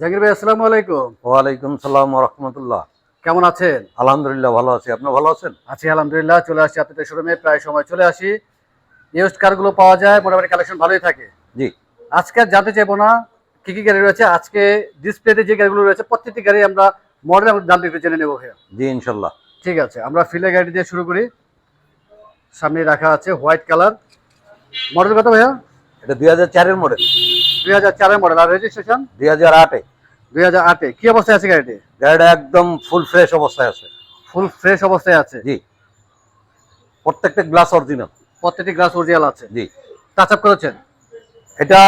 জাকির ভাই আসসালামু আলাইকুম। ওয়ালাইকুম সালাম রহমতুল্লাহ। কেমন আছেন? আলহামদুলিল্লাহ ভালো আছি। আপনি ভালো আছেন? আছি আলহামদুলিল্লাহ চলে আসি আপনাদের শোরুমে। প্রায় সময় চলে আসি। ইউজড কারগুলো পাওয়া যায় মোটামুটি কালেকশন ভালোই থাকে। জি। আজকে আর জানতে চাইব না কি কি গাড়ি রয়েছে। আজকে ডিসপ্লেতে যে গাড়িগুলো রয়েছে প্রত্যেকটি গাড়ি আমরা মডেল এবং দাম একটু জেনে নেব ভাইয়া। জি ইনশাল্লাহ। ঠিক আছে আমরা ফিলে গাড়ি দিয়ে শুরু করি। সামনে রাখা আছে হোয়াইট কালার মডেল কত ভাইয়া? এটা দুই হাজার চারের মডেল দুই হাজার চারের মডেল আর রেজিস্ট্রেশন দুই হাজার আটে। দুই হাজার আটে। কি অবস্থায় আছে গাড়িটি? গাড়িটা একদম ফুল ফ্রেশ অবস্থায় আছে। ফুল ফ্রেশ অবস্থায় আছে? জি। প্রত্যেকটা গ্লাস অরিজিনাল প্রত্যেকটি গ্লাস অরিজিনাল আছে? জি। টাচ আপ করেছেন? এটা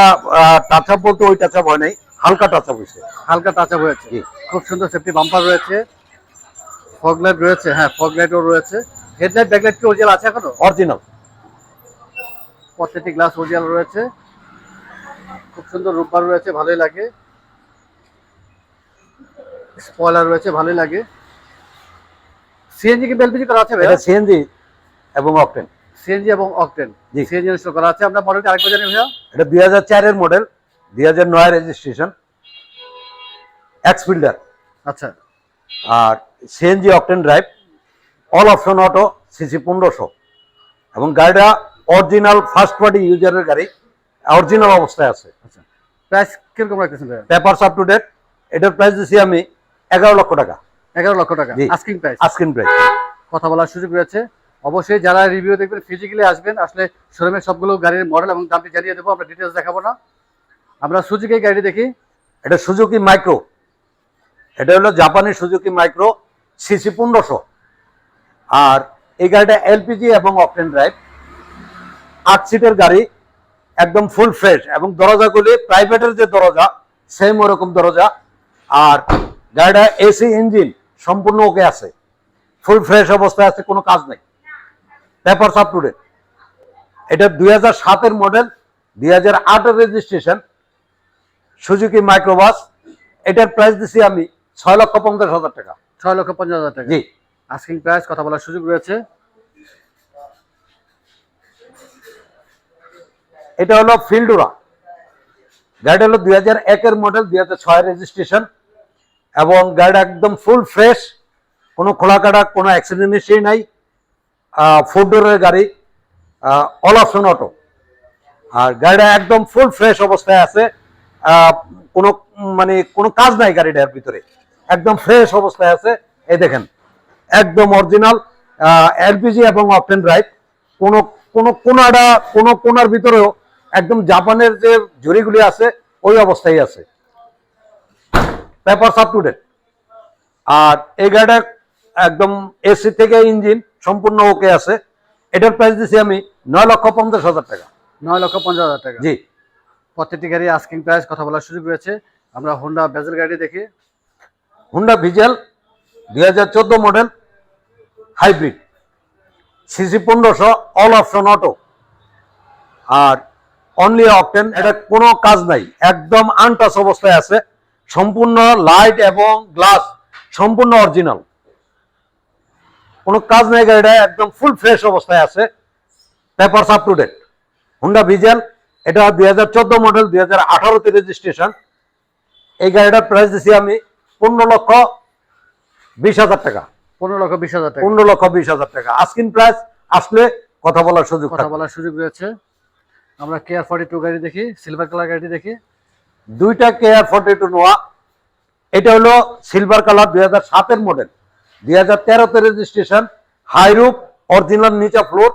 টাচ আপ বলতে ওই টাচ আপ হয় নাই হালকা টাচ আপ হয়েছে। হালকা টাচ আপ হয়েছে। জি। খুব সুন্দর সেফটি বাম্পার রয়েছে। ফগ লাইট রয়েছে হ্যাঁ ফগ লাইটও রয়েছে। হেডলাইট ব্যাকলাইট কি অরিজিনাল আছে এখনও? অরিজিনাল প্রত্যেকটি গ্লাস অরিজিনাল রয়েছে। খুব সুন্দর রূপবার রয়েছে ভালোই লাগে। স্পয়লার রয়েছে ভালোই লাগে। সিএনজি কি এলপিজি করা আছে এটা সিএনজি এবং অকটেন। সিএনজি এবং অকটেন। জি। সিএনজি ইনস্টল করা আছে। আমরা মডেলটা আরেকবার জানি ভাইয়া? এটা দুই হাজার চারের মডেল দুই হাজার নয় রেজিস্ট্রেশন এক্স ফিল্ডার আচ্ছা। আর CNG octane drive all option auto CC পনেরোশো। এবং গাড়িটা অরিজিনাল ফার্স্ট পার্টি ইউজারের গাড়ি। অরিজিনাল অবস্থায় আছে। আচ্ছা। প্রাইস কীরকম রাখতেছেন পেপারস আপ টু ডেট এটার প্রাইস দিচ্ছি আমি এগারো লক্ষ টাকা। এগারো লক্ষ টাকা। আস্কিং প্রাইস আস্কিন প্রাইস কথা বলার সুযোগ রয়েছে। অবশ্যই যারা রিভিউ দেখবেন ফিজিক্যালি আসবেন আসলে শোরুমের সবগুলো গাড়ির মডেল এবং দামটি জানিয়ে দেবো আমরা ডিটেলস দেখাবো না। আমরা সুজুকি গাড়ি দেখি। এটা সুজুকি মাইক্রো এটা হলো জাপানি সুজুকি মাইক্রো সিসি পনেরোশো। আর এই গাড়িটা এলপিজি এবং অকটেন ড্রাইভ আট সিটের গাড়ি একদম ফুল ফ্রেশ এবং দরজাগুলি প্রাইভেটের যে দরজা সেম ওরকম দরজা। আর গাড়িটা এসি ইঞ্জিন সম্পূর্ণ ওকে আছে। ফুল ফ্রেশ অবস্থায় আছে কোনো কাজ নেই। পেপার আপ টু ডেট এটা দুই হাজার সাতের মডেল দুই হাজার আটের রেজিস্ট্রেশন সুজুকি মাইক্রোবাস এটার প্রাইস দিছি আমি ছয় লক্ষ পঞ্চাশ হাজার টাকা। ছয় লক্ষ পঞ্চাশ হাজার টাকা। জি। আস্কিং প্রাইস কথা বলার সুযোগ রয়েছে। এটা হলো ফিল্ডোরা। গাড়িটা হলো দুই হাজার একের মডেল দুই হাজার ছয় রেজিস্ট্রেশন এবং গাড়িটা একদম ফুল ফ্রেশ কোনো খোলা কাটা কোনো অ্যাক্সিডেন্ট হিস্ট্রি নাই। ফোর ডোরের গাড়ি অল অপশন অটো আর গাড়িটা একদম ফুল ফ্রেশ অবস্থায় আছে। কোনো মানে কোনো কাজ নাই গাড়িটার ভিতরে। একদম ফ্রেশ অবস্থায় আছে। এই দেখেন, একদম অরিজিনাল এলপিজি এবং অপটেন ড্রাইভ কোনো কোনো কোনাটা, কোনো কোনার ভিতরেও একদম জাপানের যে ঝুড়িগুলি আছে ওই অবস্থায় আছে। পেপার আপ টু ডেট আর এই গাড়িটা একদম এসি থেকে ইঞ্জিন সম্পূর্ণ ওকে আছে। এটার প্রাইস দিছি আমি নয় লক্ষ পঞ্চাশ হাজার টাকা। নয় লক্ষ পঞ্চাশ হাজার টাকা। জি। প্রত্যেকটি গাড়ি আস্কিং প্রাইস কথা বলার সুযোগ রয়েছে। আমরা হোন্ডা বেজেল গাড়ি দেখি। হুন্ডা ভিজেল দুই হাজার চোদ্দ মডেল হাইব্রিড সিসি পনেরোশো অল অপশন অটো আর অনলি অপটেন এটা কোনো কাজ নাই। একদম আনটাচ অবস্থায় আছে। সম্পূর্ণ লাইট এবং গ্লাস সম্পূর্ণ অরিজিনাল কোনো কাজ নাই গাড়িটা একদম ফুল ফ্রেশ অবস্থায় আছে। Papers up to date Honda Vezel এটা দুই হাজার চোদ্দ মডেল দুই হাজার আঠারোতে রেজিস্ট্রেশন এই গাড়িটার প্রাইস দিছি আমি পনেরো লক্ষ বিশ হাজার টাকা। পনেরো লক্ষ বিশ হাজার টাকা। পনেরো লক্ষ বিশ হাজার টাকা। আস্কিন প্রাইস আসলে কথা বলার সুযোগ কথা বলার সুযোগ রয়েছে। আমরা কেয়ার ফর্টি টু গাড়ি দেখি সিলভার কালার গাড়ি দেখি। দুইটা কেয়ার ফর্টি টু নোয়া। এটা হলো সিলভার কালার দুই হাজার সাতের মডেল দুই হাজার তেরোতে রেজিস্ট্রেশন হাইরুপ অরিজিনাল নিচা ফ্লোর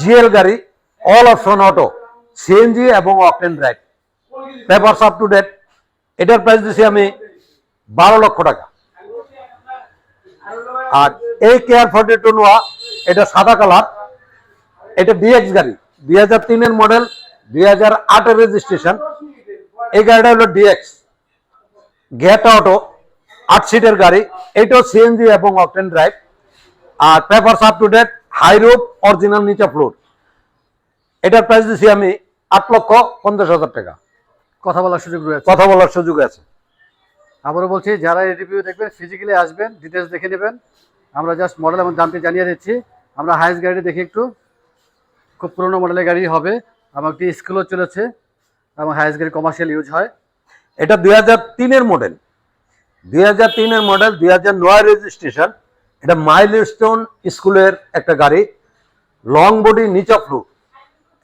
জিএল গাড়ি অল অপশন অটো সিএনজি এবং octane drive paper up to date এটার প্রাইস দিছি আমি বারো লক্ষ টাকা। আর এই কেয়ার ফর্টি টু নোয়া, এটা সাদা কালার এটা ডিএক্স গাড়ি। দুই হাজার তিনের মডেল দুই হাজার আটের রেজিস্ট্রেশন এই গাড়িটা হলো ডিএক্স গেট অটো আট সিটের গাড়ি। এটাও সিএনজি এবং octane drive R paper up to date high roof original নিচা ফ্লোর এটার প্রাইস দিছি আমি আট লক্ষ পঞ্চাশ হাজার টাকা। কথা বলার সুযোগ রয়েছে। কথা বলার সুযোগ আছে। আবারও বলছি যারা এই রিভিউ দেখবেন ফিজিক্যালি আসবেন ডিটেলস দেখে নেবেন। আমরা জাস্ট মডেল এবং দামটি জানিয়ে দিচ্ছি। আমরা হাইস্ট গাড়ি দেখি একটু। খুব পুরোনো মডেলের গাড়ি হবে। আমার একটি স্কুলও চলেছে, এবং হাইস্ট গাড়ি কমার্শিয়াল ইউজ হয়। এটা দুই হাজার তিনের মডেল দুই হাজার তিনের মডেল দুই হাজার নয় রেজিস্ট্রেশন এটা মাইলস্টোন স্কুলের একটা গাড়ি। লং বডি নিচা ফ্লু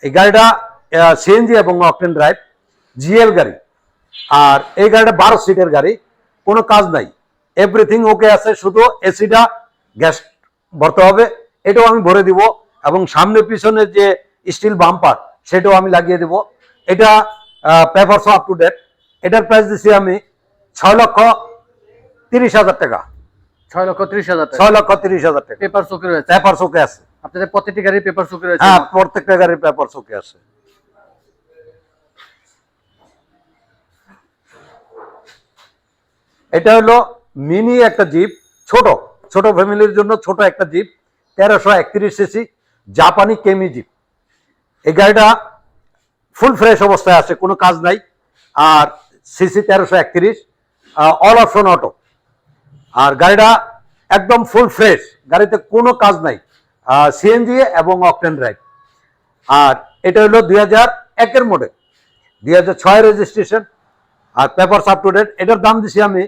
এই গাড়িটা সিএনজি এবং অকটেন ড্রাইভ জিএল গাড়ি। আর এই গাড়িটা বারো সিটের গাড়ি। কোনো কাজ নাই। এভরিথিং ওকে আছে। শুধু এসিটা গ্যাস ভরতে হবে। এটাও আমি ভরে দিব। এবং সামনে পিছনে যে স্টিল বাম্পার সেটাও আমি লাগিয়ে দেব। এটা paper papers up to date এটার প্রাইস দিচ্ছি আমি ছয় লক্ষ তিরিশ হাজার টাকা। ছয় লক্ষ ত্রিশ হাজার ছয় লক্ষ তিরিশ হাজার টাকা। পেপার চোখে রয়েছে। পেপার ওকে আছে। আপনাদের প্রতিটি গাড়ি পেপার চোখে রয়েছে। হ্যাঁ প্রত্যেকটা গাড়ির পেপার ওকে আছে। এটা হলো মিনি একটা জিপ ছোট। ছোট ফ্যামিলির জন্য ছোট একটা জিপ তেরোশো একত্রিশ সিসি জাপানি কেমি জিপ এই গাড়িটা ফুল ফ্রেশ অবস্থায় আছে কোনো কাজ নাই। আর সিসি তেরোশো একত্রিশ অল অপশন অটো আর গাড়িটা একদম ফুল ফ্রেশ গাড়িতে কোনো কাজ নাই। সিএনজি এবং অকটেন ড্রাইভ আর এটা হলো দুই হাজার একের মডেল দুই হাজার ছয় রেজিস্ট্রেশন আর পেপার আপ টু ডেট এটার দাম দিছি আমি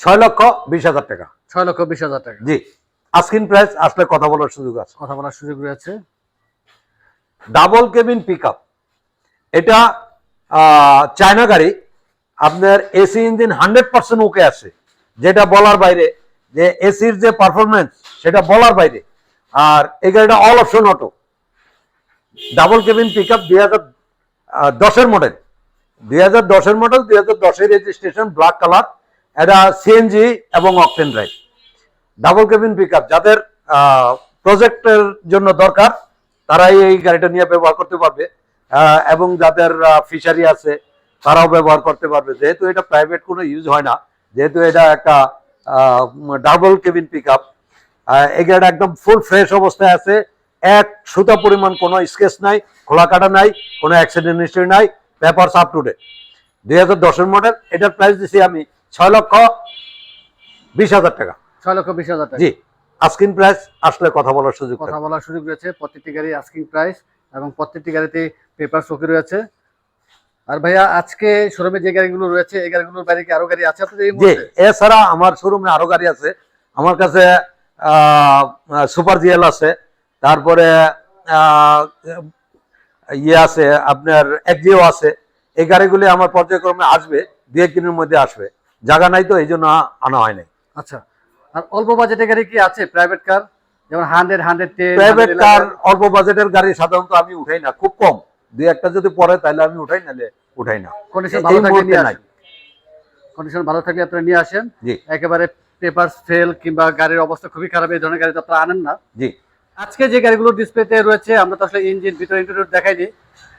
ছয় লক্ষ বিশ হাজার টাকা। ছয় লক্ষ বিশ হাজার টাকা। জি। আস্কিন প্রাইস আসলে কথা বলার সুযোগ আছে। কথা বলার সুযোগ রয়েছে। ডাবল কেবিন পিক এটা চায়না গাড়ি আপনার AC engine hundred percent okay আছে। যেটা বলার বাইরে যে এসির যে পারফরমেন্স সেটা বলার বাইরে। আর এই গাড়িটা all option auto double cabin pick up দুই হাজার দশের মডেল দুই হাজার দশের মডেল দুই হাজার দশের রেজিস্ট্রেশন ব্ল্যাক কালার এটা সিএনজি এবং octane drive double cabin pick যাদের প্রজেক্টের জন্য দরকার, তারাই এই গাড়িটা নিয়ে ব্যবহার করতে পারবে। এবং যাদের ফিশারি আছে, তারাও ব্যবহার করতে পারবে। যেহেতু এটা প্রাইভেট কোনো ইউজ হয় না, যেহেতু এটা একটা ডাবল কেবিন পিক আপ এই গাড়িটা একদম ফুল ফ্রেশ অবস্থায় আছে। এক সুতা পরিমাণ কোনো স্কেচ নাই, খোলা কাটা নাই, কোনো অ্যাক্সিডেন্ট হিস্ট্রি নাই পেপার আপ টু ডেট দুই হাজার দশের মডেল এটার প্রাইস দিছি আমি ছয় লক্ষ বিশ হাজার টাকা। ছয় লক্ষ বিশ হাজার টাকা। জি আস্কিন প্রাইস আসলে কথা বলার সুযোগ কথা বলার সুযোগ রয়েছে প্রত্যেকটি গাড়ি আস্কিং প্রাইস এবং প্রত্যেকটি গাড়িতে পেপার চোখে রয়েছে। আর ভাইয়া আজকে শোরুমে যে গাড়িগুলো রয়েছে এই গাড়িগুলোর বাইরে কি আরও গাড়ি আছে আপনাদের এই মুহূর্তে? এছাড়া আমার শোরুমে আরও গাড়ি আছে। আমার কাছে সুপার জিএল আছে। তারপরে ইয়ে আছে আপনার একজিও আছে। এই গাড়িগুলি আমার পর্যায়ক্রমে আসবে দু একদিনের মধ্যে আসবে। জায়গা নাই তো এই জন্য আনা হয় নাই। আচ্ছা আর অল্প বাজেটের গাড়ি কি আছে? প্রাইভেট কার যেমন hundred hundred ten private car অল্প বাজেটের গাড়ি সাধারণত আমি উঠাই না খুব কম। দুই একটা যদি পড়ে তাহলে আমি উঠাই নালে উঠাই না। কন্ডিশন ভালো থাকলে নিয়ে আসেন। কন্ডিশন ভালো থাকলে আপনারা নিয়ে আসেন। একেবারে পেপার ফেল কিংবা গাড়ির অবস্থা খুবই খারাপ এই ধরনের গাড়ি তো আপনারা আনেন না। জি। আজকে যে গাড়িগুলো ডিসপ্লেতে রয়েছে আমরা তো আসলে ইঞ্জিন ভিতরে ইন্টেরিয়র দেখাইনি।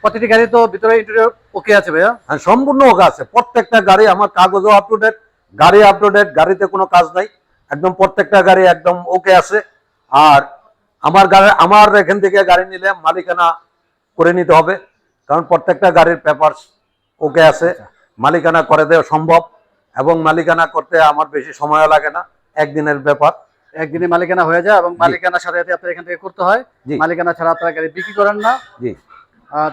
প্রতিটি গাড়ি তো ভিতরে ইন্টেরিয়র ওকে আছে ভাইয়া? হ্যাঁ, সম্পূর্ণ ওকে আছে। প্রত্যেকটা গাড়ি আমার কাগজও আপ টু ডেট গাড়ি আপ টু ডেট গাড়িতে কোনো কাজ নাই। একদম প্রত্যেকটা গাড়ি একদম ওকে আছে। আর আমার গাড়ি আমার এখান থেকে গাড়ি নিলে মালিকানা করে নিতে হবে কারণ প্রত্যেকটা গাড়ির পেপার ওকে আছে। মালিকানা করে দেওয়া সম্ভব এবং মালিকানা করতে আমার বেশি সময় লাগে না একদিনের ব্যাপার। একদিনে মালিকানা হয়ে যায় এবং মালিকানার সাথে সাথে আপনার এখান থেকে করতে হয়। মালিকানা ছাড়া আপনারা গাড়ি বিক্রি করেন না। জি।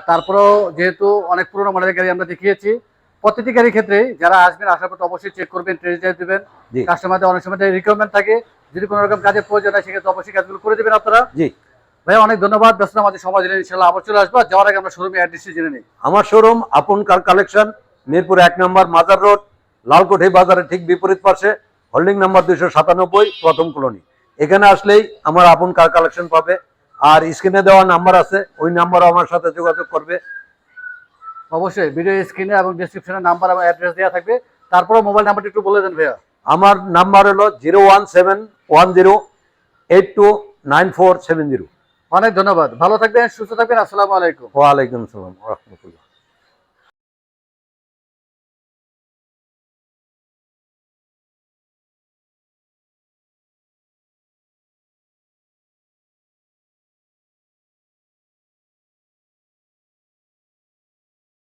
তারপরেও যেহেতু অনেক পুরোনো মডেলের গাড়ি আমরা দেখিয়েছি প্রতিটি গাড়ির ক্ষেত্রে যারা আসবেন আসার পর অবশ্যই চেক করবেন টেস্ট ড্রাইভ দেবেন। কাস্টমারদের অনেক সময় রিকোয়ারমেন্ট থাকে। যদি কোনো রকম কাজের প্রয়োজন হয় সেক্ষেত্রে অবশ্যই কাজগুলো করে দেবেন আপনারা। জি। ভাই অনেক ধন্যবাদ। ব্যস্ত আমাদের সময় দিলেন ইনশাল্লাহ আবার চলে আসব। যাওয়ার আগে আমরা শোরুমে অ্যাড্রেসটি জেনে নিই। আমার শোরুম আপন কার কালেকশন মিরপুর এক নম্বর মাজার রোড লালকোঠি বাজারের ঠিক বিপরীত পাশে হোল্ডিং নাম্বার দুইশো সাতানব্বই প্রথম কলোনি এখানে আসলেই আমার আপন কার কালেকশন পাবে। আর স্ক্রিনে দেওয়া নাম্বার আছে ওই নাম্বারও আমার সাথে যোগাযোগ করবে। অবশ্যই ভিডিও স্ক্রিনে এবং ডিসক্রিপশনে নাম্বার এবং অ্যাড্রেস দেওয়া থাকবে। তারপরে মোবাইল নাম্বারটি একটু বলে দেন ভাইয়া। আমার নাম্বার হলো zero one seven one zero eight two nine four seven zero অনেক ধন্যবাদ। ভালো থাকবেন সুস্থ থাকবেন। আসসালামু আলাইকুম। ওয়ালাইকুম আসসালাম। রহমতুল্লাহ